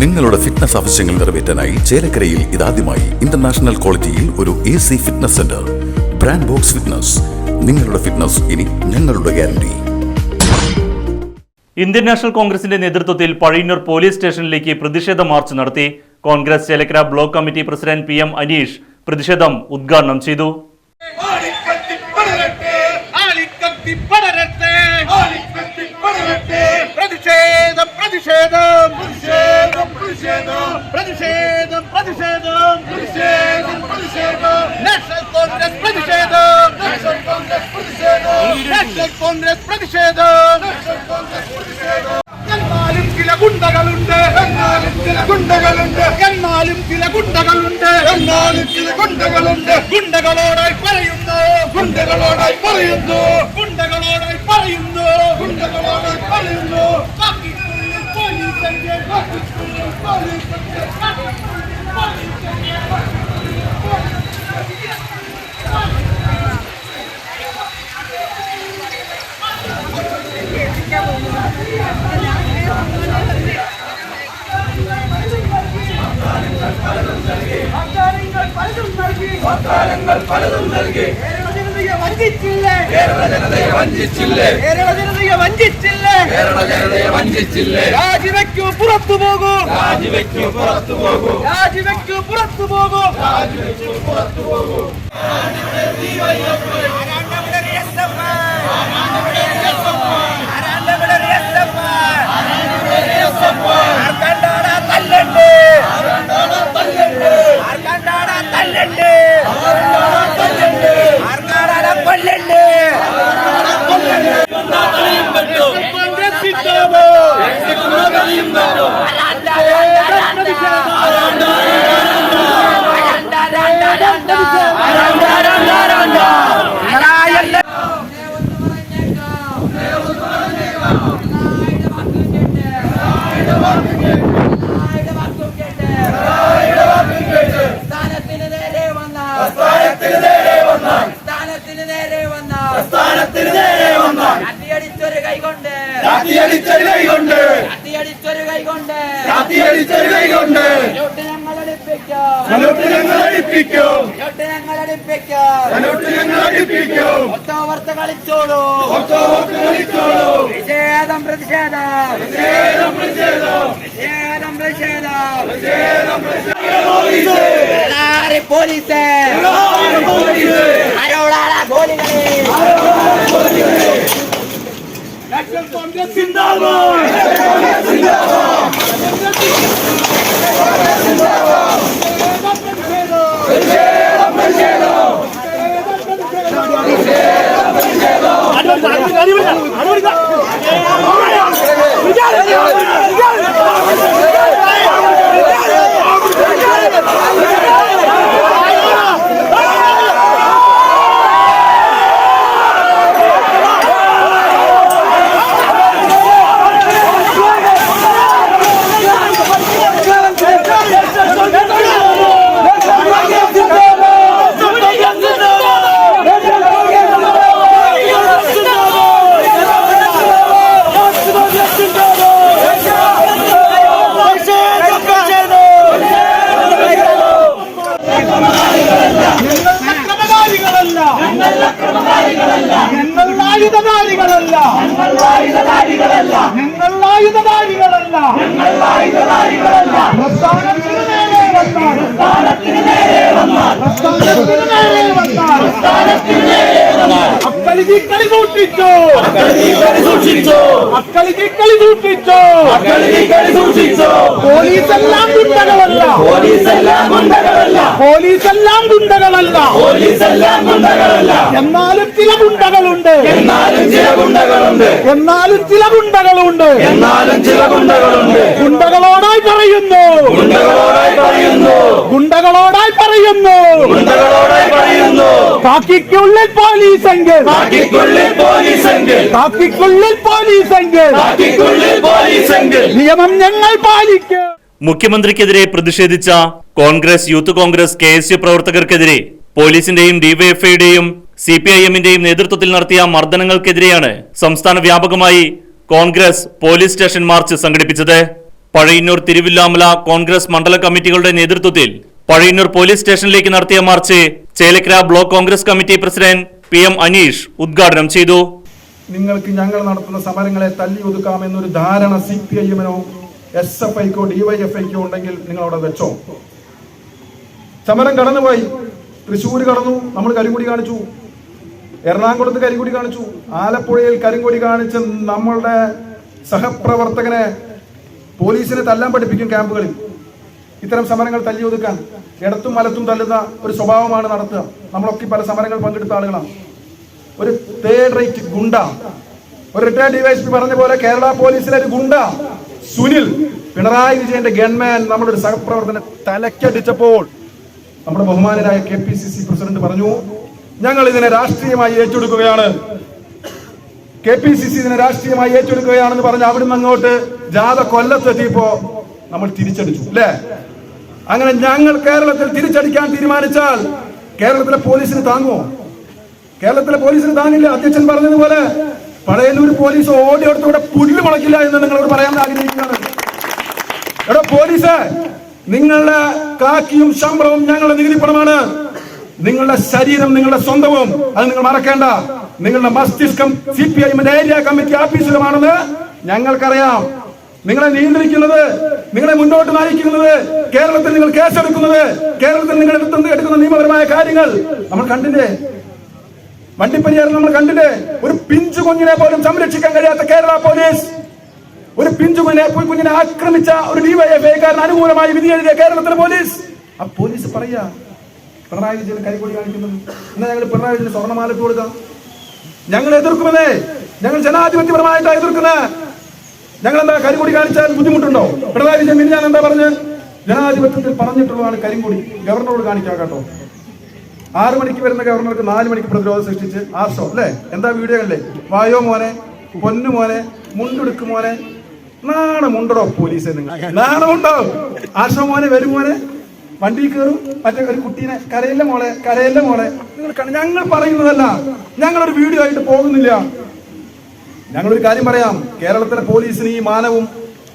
നിങ്ങളുടെ ഫിറ്റ്നസ് ആവശ്യങ്ങൾ നിറവേറ്റാനായി ചേലക്കരയിൽ ഇതാദ്യമായി ഇന്റർനാഷണൽ ക്വാളിറ്റിയിൽ ഒരു A C fitness centre brand box fitness നിങ്ങളുടെ ഫിറ്റ്നസ് ഇനി ഞങ്ങളുടെ ഗ്യാരണ്ടി ഇന്ത്യൻ നാഷണൽ കോൺഗ്രസിന്റെ നേതൃത്വത്തിൽ പഴയന്നൂർ പോലീസ് സ്റ്റേഷനിലേക്ക് പ്രതിഷേധ മാർച്ച് നടത്തി. Congress Chelakkara block committee president P M Aneesh പ്രതിഷേധം ഉദ്ഘാടനം ചെയ്തു. പ്രതിഷേധം പ്രതിഷേധം. പ്രതിഷേധം പ്രതിഷേധം പ്രതിഷേധം പ്രതിഷേധം പ്രതിഷേധം. നാഷണൽ കോൺഗ്രസ് പ്രതിഷേധം. നാഷണൽ കോൺഗ്രസ് പ്രതിഷേധം. നാഷണൽ കോൺഗ്രസ് പ്രതിഷേധം. നാഷണൽ കോൺഗ്രസ് പ്രതിഷേധം. എന്നാലും ചില ഗുണ്ടകളുണ്ട്. എന്നാലും ചില ഗുണ്ടകളുണ്ട്. എന്നാലും ചില ഗുണ്ടകളുണ്ട്. എന്നാലും ചില ഗുണ്ടകളുണ്ട്. ഗുണ്ടകളോടായി പറയുന്നു. ഗുണ്ടകളോടായി പറയുന്നു. ഗുണ്ടകളോടായി പറയുന്നു. ഗുണ്ടകളോടായി പറയുന്നു. பலதும் நல்கி வஞ்சிச்சில்லை കേരള ജനതയെ വഞ്ചിച്ചില്ലേ രാജിവെക്കൂ പുറത്തു പോകും രാജിവെക്കൂ പുറത്തു പോകൂ രാജിവെക്കൂ പുറത്തു പോകൂ കൊണ്ട് കലോട്ട് ഞങ്ങൾ അടിപ്പിക്കും. ഞങ്ങൾ അടിപ്പിക്കും. ഒത്തോവർത്ത് കളിച്ചോളൂ. നിഷേധം പ്രതിഷേധം നിഷേധം പ്രതിഷേധം എല്ലാരും പോലീസ്. ആരോടാണ് ഗോലികളെ. കോൺഗ്രസ് അടിപൊളി അക്കളിജി കളി സൂക്ഷിച്ചോ. അക്കളിജി കളി സൂക്ഷിച്ചോ. പോലീസെല്ലാം ഗുണ്ടകളല്ല. പോലീസെല്ലാം ഗുണ്ടകളല്ല. പോലീസെല്ലാം ഗുണ്ടകളല്ല. പോലീസെല്ലാം ഗുണ്ടകളല്ല. എന്നാലും ചില ഗുണ്ടകളുണ്ട്. എന്നാലും ചില ഗുണ്ടകളുണ്ട്. എന്നാലും ചില ഗുണ്ടകളുണ്ട്. എന്നാലും ചില ഗുണ്ടകളുണ്ട്. ഗുണ്ടകളോടായി പറയുന്നു. ഗുണ്ടകളോടായി പറയുന്നു. ഗുണ്ടകളോടായി പറയുന്നു. ഗുണ്ടകളോടായി പറയുന്നു കാക്കിക്കുള്ളിൽ പോലീസെങ്കിൽ. കാക്കിക്കുള്ളിൽ പോലീസെങ്കിൽ. കാക്കിക്കുള്ളിൽ പോലീസെങ്കിൽ. കാക്കിക്കുള്ളിൽ പോലീസെങ്കിൽ. നിയമം ഞങ്ങൾ പാലിക്കും. മുഖ്യമന്ത്രിക്കെതിരെ പ്രതിഷേധിച്ച Congress youth Congress K S U പ്രവർത്തകർക്കെതിരെ പോലീസിന്റെയും ഡിവൈഎഫ്ഐയുടെയും സി പി ഐ എമ്മിന്റെയും നേതൃത്വത്തിൽ നടത്തിയ മർദ്ദനങ്ങൾക്കെതിരെയാണ് സംസ്ഥാന വ്യാപകമായി കോൺഗ്രസ് പോലീസ് സ്റ്റേഷൻ മാർച്ച് സംഘടിപ്പിച്ചത്. പഴയന്നൂർ തിരുവില്ലാമല കോൺഗ്രസ് മണ്ഡല കമ്മിറ്റികളുടെ നേതൃത്വത്തിൽ പഴയന്നൂർ പോലീസ് സ്റ്റേഷനിലേക്ക് നടത്തിയ march Chelakkara block Congress committee president P M Aneesh ഉദ്ഘാടനം ചെയ്തു. നിങ്ങൾക്ക് ഞങ്ങൾ നടത്തുന്ന സമരങ്ങളെ തല്ലി ഒതുക്കാമെന്നൊരു ധാരണ സി പി ഐ എമ്മിനോ എസ് എഫ് ഐക്കോ ഡിവൈഎഫ് ഐക്കോ ഉണ്ടെങ്കിൽ നിങ്ങൾ അവിടെ വെച്ചോ. സമരം കടന്നുപോയി. തൃശ്ശൂർ കടന്നു. നമ്മൾ കരിങ്കുടി കാണിച്ചു. എറണാകുളത്ത് കരിങ്കുടി കാണിച്ചു. ആലപ്പുഴയിൽ കരിങ്കുടി കാണിച്ച് നമ്മളുടെ സഹപ്രവർത്തകനെ പോലീസിനെ തല്ലാൻ പഠിപ്പിക്കും ക്യാമ്പുകളിൽ. ഇത്തരം സമരങ്ങൾ തല്ലി ഒതുക്കാൻ. ഇടത്തും വലത്തും തല്ലുന്ന ഒരു സ്വഭാവമാണ് നടത്തുക. നമ്മളൊക്കെ പല സമരങ്ങൾ പങ്കെടുത്ത ആളുകളാണ്. ഒരു തേർഡ് റേറ്റ് ഗുണ്ട. ഒരു റിട്ടയർഡ് ഡിവൈഎസ്പി പറഞ്ഞ പോലെ കേരള പോലീസിലെ ഒരു ഗുണ്ട. സുനിൽ പിണറായി വിജയന്റെ ഗൺമാൻ നമ്മുടെ ഒരു സഹപ്രവർത്തന തലക്കടിച്ചപ്പോൾ നമ്മുടെ ബഹുമാനരായ K P C C president പറഞ്ഞു ഞങ്ങൾ ഇതിനെ രാഷ്ട്രീയമായി ഏറ്റെടുക്കുകയാണ്. കെ പി സി സി ഇതിനെ രാഷ്ട്രീയമായി ഏറ്റെടുക്കുകയാണെന്ന് പറഞ്ഞ് അവിടുന്ന് അങ്ങോട്ട് ജാഥ കൊല്ലത്തെത്തിയപ്പോ നമ്മൾ തിരിച്ചടിച്ചു. അല്ലേ അങ്ങനെ ഞങ്ങൾ കേരളത്തിൽ തിരിച്ചടിക്കാൻ തീരുമാനിച്ചാൽ കേരളത്തിലെ പോലീസിന് താങ്ങുമോ? കേരളത്തിലെ പോലീസിന് താങ്ങില്ല. അധ്യക്ഷൻ പറഞ്ഞതുപോലെ പഴയന്നൂർ പോലീസ് ഓടി ഓടിയോടത്തൂടെ പുല്ല് മുളക്കില്ല എന്ന് നിങ്ങളോട് പറയാൻ ആഗ്രഹിക്കുകയാണ്. എടോ പോലീസ് നിങ്ങളുടെ കാക്കിയും ശമ്പളവും ഞങ്ങളുടെ നികുതിപ്പണമാണ് നിങ്ങളുടെ ശരീരം നിങ്ങളുടെ സ്വന്തവും അത് നിങ്ങൾ മറക്കേണ്ട. നിങ്ങളുടെ മസ്തിഷ്കം C P I area committee ഓഫീസിലുമാണെന്ന് ഞങ്ങൾക്കറിയാം. നിങ്ങളെ നിയന്ത്രിക്കുന്നത് നിങ്ങളെ മുന്നോട്ട് നയിക്കുന്നത് കേരളത്തിൽ നിങ്ങൾ കേസെടുക്കുന്നത് കേരളത്തിൽ നിങ്ങൾ എടുത്തുന്ന എടുക്കുന്ന നിയമപരമായ കാര്യങ്ങൾ നമ്മൾ കണ്ടില്ലേ? വണ്ടിപ്പരിയാരം നമ്മൾ കണ്ടില്ലേ? ഒരു പിഞ്ചു കുഞ്ഞിനെ പോലും സംരക്ഷിക്കാൻ കഴിയാത്ത കേരള പോലീസ്. ഒരു പിഞ്ചു കുഞ്ഞിനെ കുഞ്ഞിനെ ആക്രമിച്ച ഒരു ഡിവൈഎഫ്ഐക്കാരൻ അനുകൂലമായി വിധി എഴുതിയ കേരളത്തിലെ പോലീസ്. ആ പോലീസ് പറയാ പിണറായി വിജയൻ കൈകൂടി കാണിക്കുന്നത് എന്നാൽ ഞങ്ങൾ പിണറായി വിജയൻ സ്വർണമാല കൊടുക്കാം? ഞങ്ങൾ എതിർക്കുമെന്നേ. ഞങ്ങൾ ജനാധിപത്യപരമായിട്ടാണ് എതിർക്കുന്നത് ഞങ്ങൾ എന്താ കരിങ്കൊടി കാണിച്ചാൽ ബുദ്ധിമുട്ടുണ്ടോ? പിണറായി വിജയൻ ഞാൻ എന്താ പറഞ്ഞ്? ജനാധിപത്യത്തിൽ പറഞ്ഞിട്ടുള്ളതാണ് കരിങ്കൊടി. ഗവർണറോട് കാണിക്കാം കേട്ടോ. ആറു മണിക്ക് വരുന്ന ഗവർണർക്ക് നാല് മണിക്ക് പ്രതിരോധം സൃഷ്ടിച്ച് ആർഷോ അല്ലേ? എന്താ വീഡിയോ അല്ലേ വായോ മോനെ പൊന്നു മോനെ മുണ്ടെടുക്ക് മോനെ. നാണമുണ്ടോ പോലീസ് നിങ്ങൾ. നാണമുണ്ടോ ആർഷോ മോനെ വരും മോനെ. വണ്ടി കയറും മറ്റേ ഒരു കുട്ടീനെ കരയല്ല മോളെ കരയല്ല മോളെ. നിങ്ങൾ ഞങ്ങൾ പറയുന്നതല്ല. ഞങ്ങളൊരു വീഡിയോ ആയിട്ട് പോകുന്നില്ല. ഞങ്ങളൊരു കാര്യം പറയാം. കേരളത്തിലെ പോലീസിന് ഈ മാനവും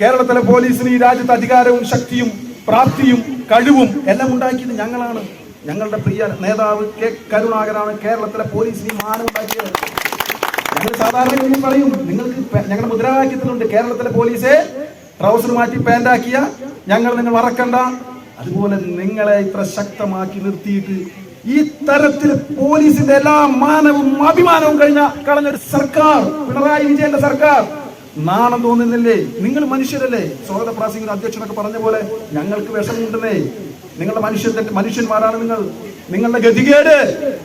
കേരളത്തിലെ പോലീസിന് ഈ രാജ്യത്ത് അധികാരവും ശക്തിയും പ്രാപ്തിയും കഴിവും എല്ലാം ഉണ്ടാക്കിയത് ഞങ്ങളാണ്. ഞങ്ങളുടെ പ്രിയ നേതാവ് കെ കരുണാകരാണ് കേരളത്തിലെ പോലീസിന് ഈ മാനം ഉണ്ടാക്കിയത്. ഞങ്ങൾ സാധാരണ പറയും. നിങ്ങൾക്ക് ഞങ്ങളുടെ മുദ്രാവാക്യത്തിലുണ്ട് കേരളത്തിലെ പോലീസെ ട്രൗസർ മാറ്റി പാന്റാക്കിയ ഞങ്ങൾ നിങ്ങൾ മറക്കണ്ട. അതുപോലെ നിങ്ങളെ ഇത്ര ശക്തമാക്കി നിർത്തിയിട്ട് ഈ തരത്തിൽ പോലീസിന്റെ എല്ലാ മാനവും അഭിമാനവും കഴിഞ്ഞ കളഞ്ഞ ഒരു സർക്കാർ പിണറായി വിജയന്റെ സർക്കാർ. നാണം തോന്നുന്നില്ലേ? നിങ്ങൾ മനുഷ്യരല്ലേ? സ്വാഗത പ്രാസിംഗിന്റെ അധ്യക്ഷനൊക്കെ പറഞ്ഞ പോലെ ഞങ്ങൾക്ക് വിഷമമുണ്ടെന്നേ നിങ്ങളുടെ മനുഷ്യന്റെ മനുഷ്യന്മാരാണ് നിങ്ങൾ. നിങ്ങളുടെ ഗതികേട്.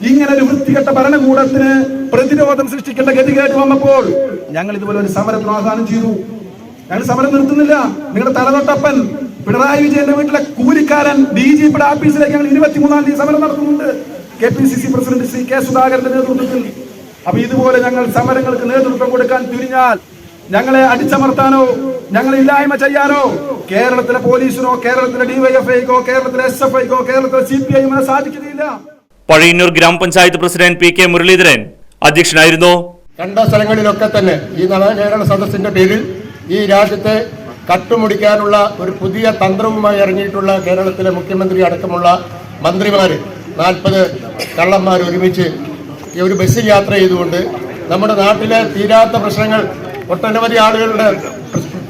ഇങ്ങനെ ഒരു വൃത്തികെട്ട ഭരണകൂടത്തിന് പ്രതിരോധം സൃഷ്ടിക്കേണ്ട ഗതികേട് വന്നപ്പോൾ ഞങ്ങൾ ഇതുപോലെ ഒരു സമരത്തിന് ആഹ്വാനം ചെയ്തു. ഞങ്ങൾ സമരം നിർത്തുന്നില്ല. നിങ്ങളുടെ തലതൊട്ടപ്പൻ പിണറായി വിജയന്റെ വീട്ടിലെ കൂലിക്കാരൻ ഡി ജി പിയുടെ ഓഫീസിലേക്ക് ഞങ്ങൾ ഇരുപത്തിമൂന്നാം തീയതി സമരം നടത്തുന്നുണ്ട്. K P C C president Shri K സുധാകരന്റെ നേതൃത്വത്തിൽ. അപ്പൊ ഇതുപോലെ ഞങ്ങൾ സമരങ്ങൾക്ക് നേതൃത്വം കൊടുക്കാൻ തിരിഞ്ഞാൽ ഞങ്ങളെ അടിച്ചമർത്താനോ ഞങ്ങളെ ഇല്ലായ്മ ചെയ്യാനോ കേരളത്തിലെ പോലീസിനോ കേരളത്തിലെ ഡിവൈഎഫ്ഐക്കോ കേരളത്തിലെ എസ് എഫ് ഐക്കോ കേരളത്തിലെ സി പി ഐ സാധിക്കുകയില്ല. പഴയന്നൂർ ഗ്രാമപഞ്ചായത്ത് പ്രസിഡന്റ് പി കെ മുരളീധരൻ അധ്യക്ഷനായിരുന്നു. കണ്ട സ്ഥലങ്ങളിലൊക്കെ തന്നെ ഈ നവകേരള സദസ്സിന്റെ പേരിൽ ഈ രാജ്യത്തെ കട്ടുമുടിക്കാനുള്ള ഒരു പുതിയ തന്ത്രവുമായി ഇറങ്ങിയിട്ടുള്ള കേരളത്തിലെ മുഖ്യമന്ത്രി അടക്കമുള്ള മന്ത്രിമാർ നാൽപ്പത് കള്ളന്മാർ ഒരുമിച്ച് ഈ ഒരു ബസ്സിൽ യാത്ര ചെയ്തുകൊണ്ട് നമ്മുടെ നാട്ടിലെ തീരാത്ത പ്രശ്നങ്ങൾ ഒട്ടനവധി ആളുകളുടെ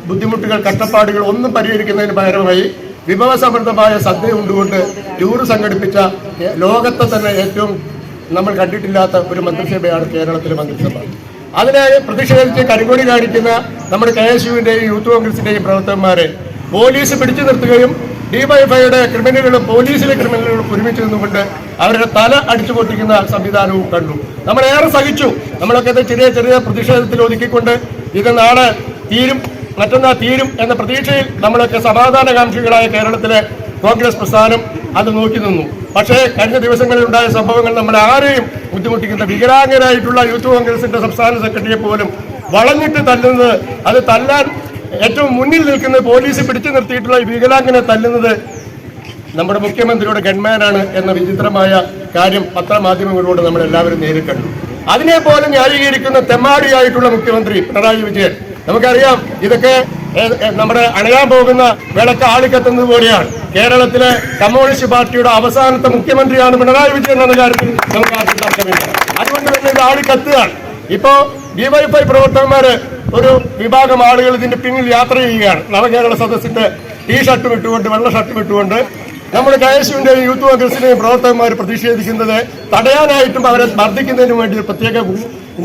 ബുദ്ധിമുട്ടുകൾ കഷ്ടപ്പാടുകൾ ഒന്നും പരിഹരിക്കുന്നതിന് പകരമായി വിഭവസമൃദ്ധമായ സദ്യ ഉണ്ടുകൊണ്ട് ടൂർ സംഘടിപ്പിച്ച ലോകത്തെ തന്നെ ഏറ്റവും നമ്മൾ കണ്ടിട്ടില്ലാത്ത ഒരു മന്ത്രിസഭയാണ് കേരളത്തിലെ മന്ത്രിസഭ. അതിനെ പ്രതിഷേധിച്ച് കരിങ്കൊടി കാണിക്കുന്ന നമ്മുടെ കെ എസ് യുവിന്റെയും യൂത്ത് കോൺഗ്രസിന്റെയും പ്രവർത്തകന്മാരെ പോലീസ് പിടിച്ചു നിർത്തുകയും ഡിവൈഫൈയുടെ ക്രിമിനലുകളും പോലീസിലെ ക്രിമിനലുകളും ഒരുമിച്ച് നിന്നുകൊണ്ട് അവരുടെ തല അടിച്ചു പൊട്ടിക്കുന്ന സംവിധാനവും കണ്ടു. നമ്മളേറെ സഹിച്ചു. നമ്മളൊക്കെ ചെറിയ ചെറിയ പ്രതിഷേധത്തിൽ ഒതുക്കിക്കൊണ്ട് ഇത് നാളെ തീരും മറ്റന്നാ തീരും എന്ന പ്രതീക്ഷയിൽ നമ്മളൊക്കെ സമാധാനകാംക്ഷികളായ കേരളത്തിലെ കോൺഗ്രസ് പ്രസ്ഥാനം അത് നോക്കി നിന്നു. പക്ഷേ കഴിഞ്ഞ ദിവസങ്ങളിൽ ഉണ്ടായ സംഭവങ്ങൾ നമ്മൾ ആരെയും ബുദ്ധിമുട്ടിക്കുന്ന വികലാംഗരായിട്ടുള്ള യൂത്ത് കോൺഗ്രസിന്റെ സംസ്ഥാന സെക്രട്ടറിയെ പോലും വളഞ്ഞിട്ട് തല്ലുന്നത് അത് തല്ലാൻ ഏറ്റവും മുന്നിൽ നിൽക്കുന്ന പോലീസ് പിടിച്ചു നിർത്തിയിട്ടുള്ള ഈ വികലാംഗനെ തല്ലുന്നത് നമ്മുടെ മുഖ്യമന്ത്രിയുടെ ഗൺമാനാണ് എന്ന വിചിത്രമായ കാര്യം പത്രമാധ്യമങ്ങളിലൂടെ നമ്മൾ എല്ലാവരും നേരിൽ കണ്ടു. അതിനെ പോലും ന്യായീകരിക്കുന്ന തെമ്മാടിയായിട്ടുള്ള മുഖ്യമന്ത്രി പിണറായി വിജയൻ. നമുക്കറിയാം ഇതൊക്കെ നമ്മുടെ അണയാൻ പോകുന്ന വിളക്ക് ആളിക്കത്തുന്നത് പോലെയാണ് കേരളത്തിലെ കമ്മ്യൂണിസ്റ്റ് പാർട്ടിയുടെ അവസാനത്തെ മുഖ്യമന്ത്രിയാണ് പിണറായി വിജയൻ എന്ന കാര്യത്തിൽ നമുക്ക് ആർക്കും തർക്കമില്ല. അതുകൊണ്ട് തന്നെ ഇത് ആളിക്കത്തുകയാണ്. ഇപ്പോ ഡിവൈഫൈ പ്രവർത്തകന്മാര് ഒരു വിഭാഗം ആളുകൾ ഇതിന്റെ പിന്നിൽ യാത്ര ചെയ്യുകയാണ്. നവകേരള സദസ്സിന്റെ ടീ ഷർട്ടും ഇട്ടുകൊണ്ട് വെള്ള ഷർട്ടും ഇട്ടുകൊണ്ട് നമ്മുടെ കെ യൂത്ത് കോൺഗ്രസിന്റെയും പ്രവർത്തകന്മാർ പ്രതിഷേധിക്കുന്നത് തടയാനായിട്ടും അവരെ മർദ്ദിക്കുന്നതിന് വേണ്ടി ഒരു പ്രത്യേക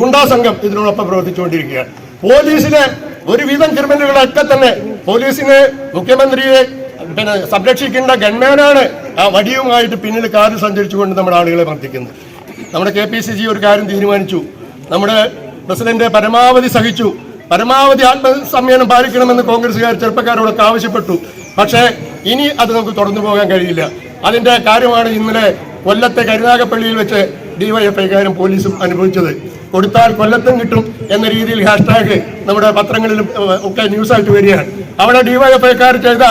ഗുണ്ടാ സംഘം ഇതിനോടൊപ്പം പ്രവർത്തിച്ചുകൊണ്ടിരിക്കുകയാണ്. പോലീസിലെ ഒരുവിധം ക്രിമിനലുകളൊക്കെ തന്നെ പോലീസിനെ മുഖ്യമന്ത്രിയെ പിന്നെ സംരക്ഷിക്കേണ്ട ഗൺമാനാണ് ആ വടിയുമായിട്ട് പിന്നിൽ കാറിൽ സഞ്ചരിച്ചുകൊണ്ട് നമ്മുടെ ആളുകളെ മർദ്ദിക്കുന്നത്. നമ്മുടെ കെ പി സി ഒരു കാര്യം തീരുമാനിച്ചു. നമ്മുടെ പ്രസിഡന്റ് പരമാവധി സഹിച്ചു. പരമാവധി ആത്മസംയമനം പാലിക്കണമെന്ന് കോൺഗ്രസ്സുകാർ ചെറുപ്പക്കാരോടൊക്കെ ആവശ്യപ്പെട്ടു. പക്ഷേ ഇനി അത് നമുക്ക് തുടർന്നു പോകാൻ കഴിയില്ല. അതിന്റെ കാര്യമാണ് ഇന്നലെ കൊല്ലത്തെ കരുനാഗപ്പള്ളിയിൽ വെച്ച് ഡിവൈഎഫ്ഐക്കാരും പോലീസും അനുഭവിച്ചത്. കൊടുത്താൽ കൊല്ലത്തും കിട്ടും എന്ന രീതിയിൽ ഹാഷ്ടാഗ് നമ്മുടെ പത്രങ്ങളിലും ഒക്കെ ന്യൂസായിട്ട് വരികയാണ്. അവിടെ ഡിവൈഎഫ്ഐക്കാർ ചെയ്ത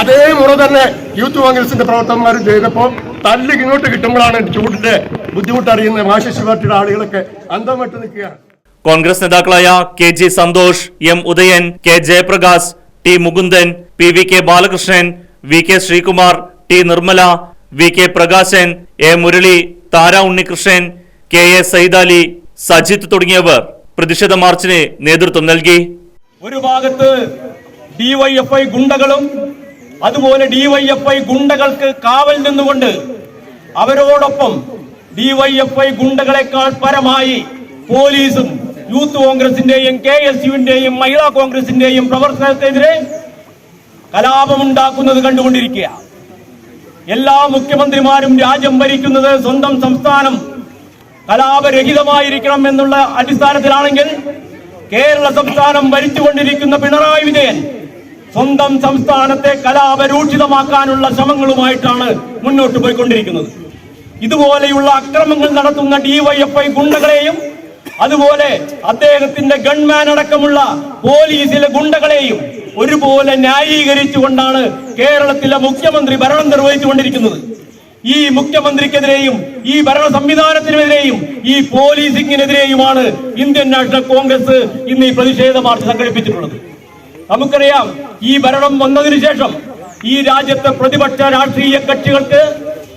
അതേ മുറ തന്നെ യൂത്ത് കോൺഗ്രസിന്റെ പ്രവർത്തകന്മാർ ചെയ്തപ്പോൾ തല്ല് ഇങ്ങോട്ട് കിട്ടുമ്പോഴാണ് ചൂടിന്റെ ബുദ്ധിമുട്ടറിയുന്ന മാർക്സിസ്റ്റ് പാർട്ടിയുടെ ആളുകളൊക്കെ അന്തം വിട്ട് നിൽക്കുകയാണ്. കോൺഗ്രസ് നേതാക്കളായ K G Santhosh M Udayan K Jayaprakash T Mukundan P V K Balakrishnan V K Sreekumar T Nirmala V K Prakashan A Murali Thara Unnikrishnan K A Saidali Sajith തുടങ്ങിയവർ പ്രതിഷേധ മാർച്ചിന് നേതൃത്വം നൽകി. ഒരു ഭാഗത്ത് ഡിവൈഎഫ്ഐ ഗുണ്ടകളും അതുപോലെ ഡിവൈഎഫ്ഐ ഗുണ്ടകൾക്ക് കാവൽ നിന്നുകൊണ്ട് അവരോടൊപ്പം ഡിവൈഎഫ്ഐ ഗുണ്ടകളെക്കാൾ പരമായി പോലീസും യൂത്ത് കോൺഗ്രസിന്റെയും കെ എസ് യുവിന്റെയും മഹിളാ കോൺഗ്രസിന്റെയും പ്രവർത്തനത്തിനെതിരെ കലാപമുണ്ടാക്കുന്നത് കണ്ടുകൊണ്ടിരിക്കുക എല്ലാ മുഖ്യമന്ത്രിമാരും രാജ്യം ഭരിക്കുന്നത് സ്വന്തം സംസ്ഥാനം കലാപരഹിതമായിരിക്കണം എന്നുള്ള അടിസ്ഥാനത്തിലാണെങ്കിൽ കേരള സംസ്ഥാനം ഭരിച്ചുകൊണ്ടിരിക്കുന്ന പിണറായി വിജയൻ സ്വന്തം സംസ്ഥാനത്തെ കലാപരൂക്ഷിതമാക്കാനുള്ള ശ്രമങ്ങളുമായിട്ടാണ് മുന്നോട്ട് പോയിക്കൊണ്ടിരിക്കുന്നത്. ഇതുപോലെയുള്ള അക്രമങ്ങൾ നടത്തുന്ന ഡിവൈഎഫ്ഐ ഗുണ്ടകളെയും അതുപോലെ അദ്ദേഹത്തിന്റെ ഗൺമാൻ അടക്കമുള്ള പോലീസിലെ ഗുണ്ടകളെയും ഒരുപോലെ ന്യായീകരിച്ചുകൊണ്ടാണ് കേരളത്തിലെ മുഖ്യമന്ത്രി ഭരണം നിർവഹിച്ചുകൊണ്ടിരിക്കുന്നത്. ഈ മുഖ്യമന്ത്രിക്കെതിരെയും ഈ ഭരണ സംവിധാനത്തിനെതിരെയും ഈ പോലീസിങ്ങിനെതിരെയുമാണ് ഇന്ത്യൻ നാഷണൽ കോൺഗ്രസ് ഇന്ന് ഈ പ്രതിഷേധ മാർച്ച് സംഘടിപ്പിച്ചിട്ടുള്ളത്. നമുക്കറിയാം ഈ ഭരണം വന്നതിനു ശേഷം ഈ രാജ്യത്തെ പ്രതിപക്ഷ രാഷ്ട്രീയ കക്ഷികൾക്ക്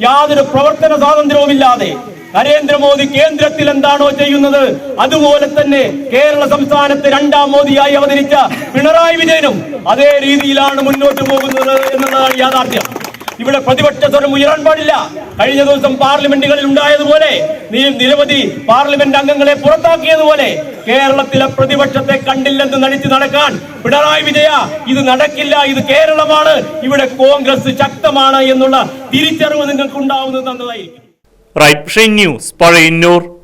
യാതൊരു പ്രവർത്തന സ്വാതന്ത്ര്യവുമില്ലാതെ നരേന്ദ്രമോദി കേന്ദ്രത്തിൽ എന്താണോ ചെയ്യുന്നത് അതുപോലെ തന്നെ കേരള സംസ്ഥാനത്ത് രണ്ടാം മോദിയായി അവതരിച്ച പിണറായി വിജയനും അതേ രീതിയിലാണ് മുന്നോട്ട് പോകുന്നത് എന്നുള്ളതാണ് യാഥാർത്ഥ്യം. ഇവിടെ പ്രതിപക്ഷ സ്വരം ഉയരാൻ പാടില്ല. കഴിഞ്ഞ ദിവസം പാർലമെന്റുകളിൽ ഉണ്ടായതുപോലെ നിരവധി പാർലമെന്റ് അംഗങ്ങളെ പുറത്താക്കിയതുപോലെ കേരളത്തിലെ പ്രതിപക്ഷത്തെ കണ്ടില്ലെന്ന് നടിച്ചു നടക്കാൻ പിണറായി വിജയ ഇത് നടക്കില്ല ഇത് കേരളമാണ് ഇവിടെ കോൺഗ്രസ് ശക്തമാണ് എന്നുള്ള തിരിച്ചറിവ് നിങ്ങൾക്ക് ഉണ്ടാവുന്നത് നന്നതായിരിക്കും റൈറ്റ് ന്യൂസ്